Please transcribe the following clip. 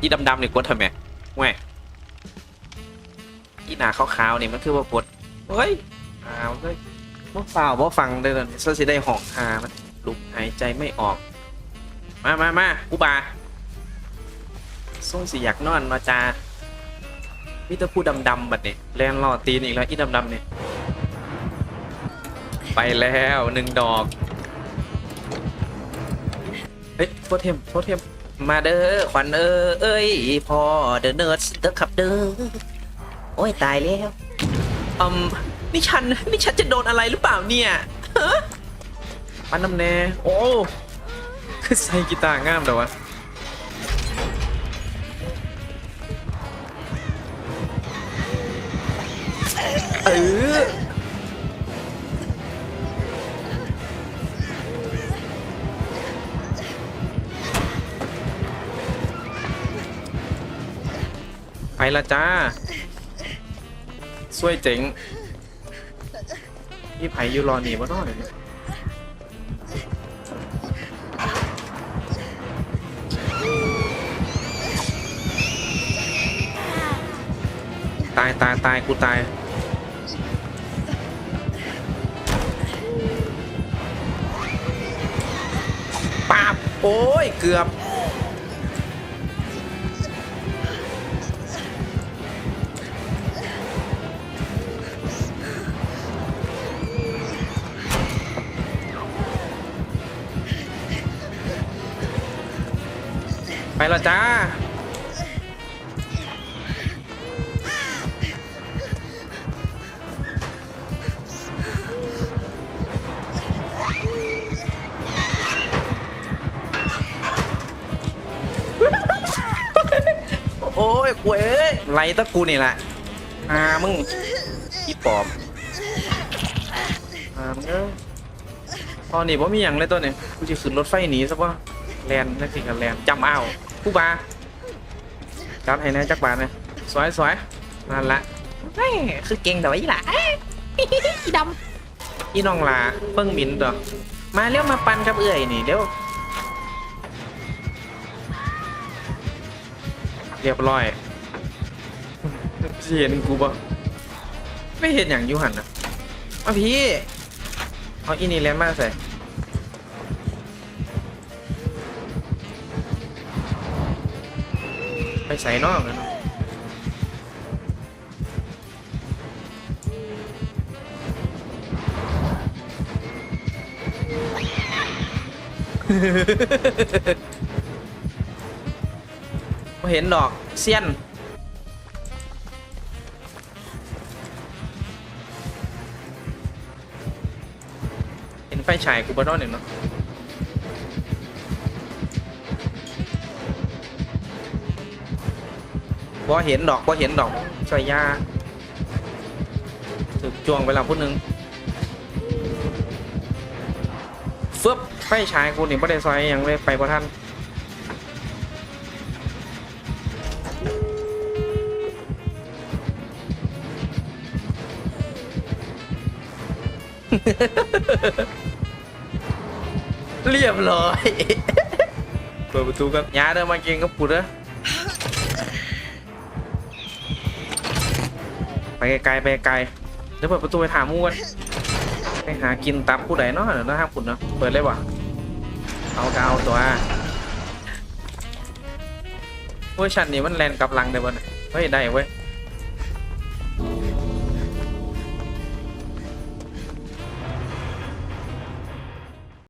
อีดำๆนี่กดทำไมแหวอีหนาขาวๆนี่มันคือว่ากดเฮ้ยอ้าวเลยบ่เปล่าบ่ฟังได้เลยซะสิได้หอกหามันลุกหายใจไม่ออก มามามากูบาส่งสิอยากนอนมาจามีแต่ผู้ดำๆบัดนี่แลนรอตีนอีกแล้วอีดำๆนี่ไปแล้วหนึ่งดอก เฮ้ยโทษเทมโทษเทม มาเด้อขวัญเออเอ้ยพอเดอะเนิร์ดเด้อครับเด้อโอ้ยตายแล้วอืมนี่ฉันนี่ฉันจะโดนอะไรหรือเปล่าเนี่ยฮะปันน้ำแน่โอ้คือใส่กีตาร์งามแต่วะเออ ไปละจ้าสวยเจ๋งพี่ไผ่อยู่รอหนีมาหน่อยตายตายตายกูตายปาบโอ้ย เกือบ ไปและจ้า โอ้ยกวยเอ้ยไรตะกูนี่แหละอามึงอีปอบอามึงเอ้ยตอนนี้ผมมีอย่างเลยตัวนี้กูจะขึ้นรถไฟหนีซะป่ะ แลนนั่นสิกันแลนจำเอาผู้บาจัดให้แนะจักบาทนะสวยสวยนั่นละแม่คือเก่งแต่ว่าอีหล่ะเอ้ยอีดอีน้องลาเพิ่งมินตัวมาเร็วมาปันกับเอื่อยนี่เร็วเรียบร้อยสิเห็นกูปะไม่เห็นอย่างอยูหันนะมาพี่เอาอีนี่แลนมาใส่ ไปใส่นอกนะเห็นดอกเซียนเห็นไฟฉายกูบ้านอนหนึ่งเนาะ บ่เห็นดอกบ่เห็นดอกช่วยยาถึกจวงไปแล้วพูดหนึ่งฟึบไฟฉายกูนี่บ่ได้ซอยหยังเลยไปบ่ทันเรียบร้อย เปิดประตูกันยาเดินมาเก่งกับกูเด้อ ไปไกลไปไกลเดี๋ยวเปิดประตูไปถามมูกันไปหากินตามผู้ใดเนาะเดี๋ยวนะห้ามคุณเนาะเปิดเลยวะเอากาเอาตัวเวอร์ชันนี้มันแลนกับหลังได้บ่เนี่เฮ้ยได้เว้ย